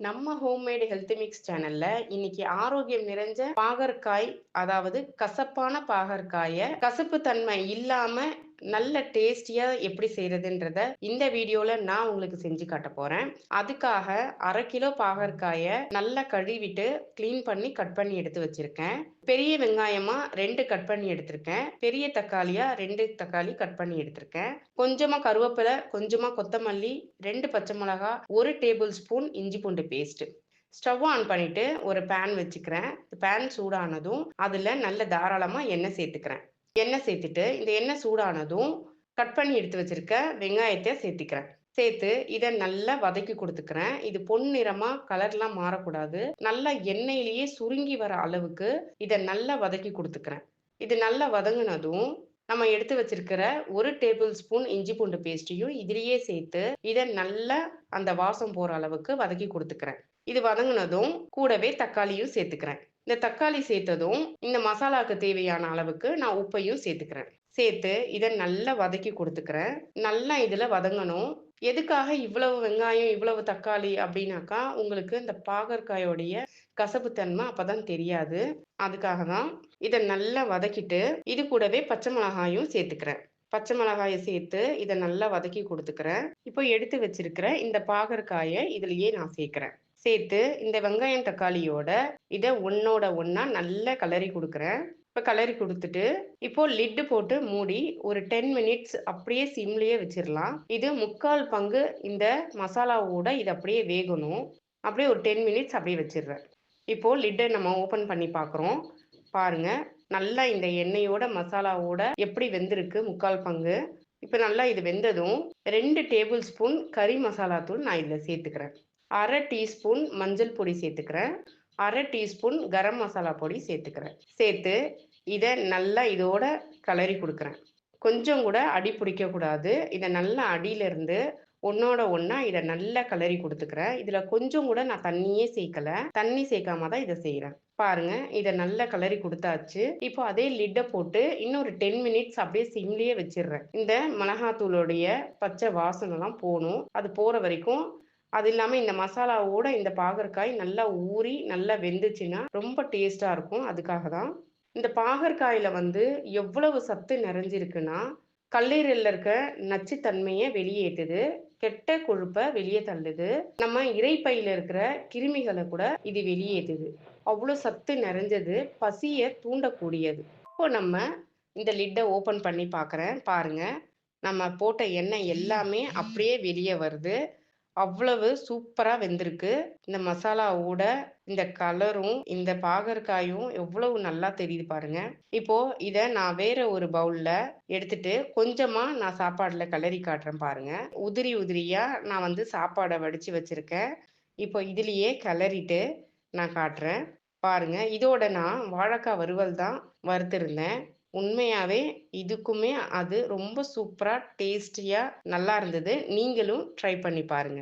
நம்ம homemade health mix சேனல்ல இன்னைக்கு ஆரோக்கியம் நிறைஞ்ச பாகற்காய் அதாவது கசப்பான பாகற்காய கசப்பு தன்மை இல்லாம நல்ல டேஸ்டியா எப்படி செய்யறதுன்றத இந்த வீடியோல நான் உங்களுக்கு செஞ்சு காட்ட போறேன். அதுக்காக அரை கிலோ பாகற்காய நல்லா கழுவிட்டு க்ளீன் பண்ணி கட் பண்ணி எடுத்து வச்சிருக்கேன். பெரிய வெங்காயமா ரெண்டு கட் பண்ணி எடுத்திருக்கேன். பெரிய தக்காளியா ரெண்டு தக்காளி கட் பண்ணி எடுத்திருக்கேன். கொஞ்சமா கருவேப்பிலை கொஞ்சமா கொத்தமல்லி ரெண்டு பச்சை மிளகா ஒரு டேபிள் ஸ்பூன் இஞ்சி பூண்டு பேஸ்ட் ஸ்டவ் ஆன் பண்ணிட்டு ஒரு பேன் வச்சுக்கிறேன். பேன் சூடானதும் அதுல நல்ல தாராளமா எண்ணெய் சேர்த்துக்கிறேன். எண்ணெய் சேர்த்துட்டு இந்த எண்ணெய் சூடானதும் கட் பண்ணி எடுத்து வச்சிருக்க வெங்காயத்தை சேர்த்துக்கிறேன். சேர்த்து இதை நல்லா வதக்கி கொடுத்துக்கிறேன். இது பொன்னிறமா கலர்லாம் மாறக்கூடாது. நல்லா எண்ணெயிலேயே சுருங்கி வர அளவுக்கு இதை நல்லா வதக்கி கொடுத்துக்கிறேன். இது நல்லா வதங்கினதும் நம்ம எடுத்து வச்சிருக்கிற ஒரு டேபிள் ஸ்பூன் இஞ்சி பூண்டு பேஸ்ட்டையும் இதுலேயே சேர்த்து இதை நல்லா அந்த வாசம் போற அளவுக்கு வதக்கி கொடுத்துக்கிறேன். இது வதங்கினதும் கூடவே தக்காளியும் சேர்த்துக்கிறேன். இந்த தக்காளி சேர்த்ததும் இந்த மசாலாக்கு தேவையான அளவுக்கு நான் உப்பையும் சேர்த்துக்கிறேன். சேர்த்து இதை நல்லா வதக்கி கொடுத்துக்கிறேன். நல்லா இதில் வதங்கணும். எதுக்காக இவ்வளவு வெங்காயம் இவ்வளவு தக்காளி அப்படின்னாக்கா உங்களுக்கு இந்த பாகற்காயோடைய கசப்புத்தன்மை அப்பதான் தெரியாது. அதுக்காக தான் இதை நல்லா வதக்கிட்டு இது கூடவே பச்சை மிளகாயும் சேர்த்துக்கிறேன். பச்சை மிளகாயை சேர்த்து இதை நல்லா வதக்கி கொடுத்துக்கிறேன். இப்போ எடுத்து வச்சிருக்கிற இந்த பாகற்காயை இதுலயே நான் சேர்க்கிறேன். சேர்த்து இந்த வெங்காயம் தக்காளியோட இதை ஒன்னோட ஒன்னா நல்லா கலரி கொடுக்குறேன். இப்போ கலரி கொடுத்துட்டு இப்போ லிட்டு போட்டு மூடி ஒரு டென் மினிட்ஸ் அப்படியே சிம்லேயே வச்சிடலாம் இது முக்கால் பங்கு இந்த மசாலாவோட இது அப்படியே வேகணும். அப்படியே ஒரு டென் மினிட்ஸ் அப்படியே வச்சிடுறேன் இப்போ லிட்டை நம்ம ஓப்பன் பண்ணி பார்க்குறோம் பாருங்க நல்லா இந்த எண்ணெயோட மசாலாவோட எப்படி வெந்திருக்கு முக்கால் பங்கு. இப்போ நல்லா இது வெந்ததும் ரெண்டு டேபிள் ஸ்பூன் கறி மசாலா தூள் நான் இதில் சேர்த்துக்கிறேன். அரை டீஸ்பூன் மஞ்சள் பொடி சேர்த்துக்கிறேன். அரை டீஸ்பூன் கரம் மசாலா பொடி சேர்த்துக்கிறேன். சேர்த்து இதை நல்லா இதோட கலரி கொடுக்குறேன். கொஞ்சம் கூட அடி பிடிக்கக்கூடாது இதை நல்லா அடியிலிருந்து ஒன்னோட ஒன்னா இதை நல்லா கலரி கொடுத்துக்கிறேன். இதில் கொஞ்சம் கூட நான் தண்ணியே சேர்க்கல. தண்ணி சேர்க்காம தான் இதை செய்கிறேன் பாருங்க இதை நல்லா கலரி கொடுத்தாச்சு. இப்போ அதே லிட்டை போட்டு இன்னொரு டென் மினிட்ஸ் அப்படியே சிம்லேயே வச்சிடுறேன். இந்த மிளகாத்தூளுடைய பச்சை வாசனைலாம் போகணும். அது போகிற வரைக்கும் அது இல்லாமல் இந்த மசாலாவோட இந்த பாகற்காய் நல்லா ஊறி நல்லா வெந்துச்சுன்னா ரொம்ப டேஸ்டாக இருக்கும். அதுக்காக தான் இந்த பாகற்காயில் வந்து எவ்வளவு சத்து நிறைஞ்சிருக்குன்னா கல்லீரல்ல இருக்க நச்சுத்தன்மையை வெளியேற்றுது கெட்ட கொழுப்பை வெளியே தள்ளுது. நம்ம இறைப்பையில் இருக்கிற கிருமிகளை கூட இது வெளியேற்றுது அவ்வளோ சத்து நிறைஞ்சது பசியை தூண்டக்கூடியது. இப்போ நம்ம இந்த லிட்டை ஓப்பன் பண்ணி பார்க்குறேன் பாருங்க. நம்ம போட்ட எண்ணெய் எல்லாமே அப்படியே வெளியே வருது. அவ்வளவு சூப்பரா வெந்திருக்கு. இந்த மசாலாவோட இந்த கலரும் இந்த பாகற்காயும் எவ்வளவு நல்லா தெரியுது பாருங்க. இப்போ இத நான் வேற ஒரு பவுல்ல எடுத்துட்டு கொஞ்சமா நான் சாப்பாடுல கலரி காட்டுறேன் பாருங்க. உதிரி உதிரியா நான் வந்து சாப்பாடை வடிச்சு வச்சிருக்கேன். இப்போ இதுலயே கலரிட்டு நான் காட்டுறேன். பாருங்க இதோட நான் வாழைக்காய் வறுவல் தான் வறுத்திருந்தேன். உண்மையாவே இதுக்குமே அது ரொம்ப சூப்பரா டேஸ்டியா நல்லா இருந்தது. நீங்களும் ட்ரை பண்ணி பாருங்க.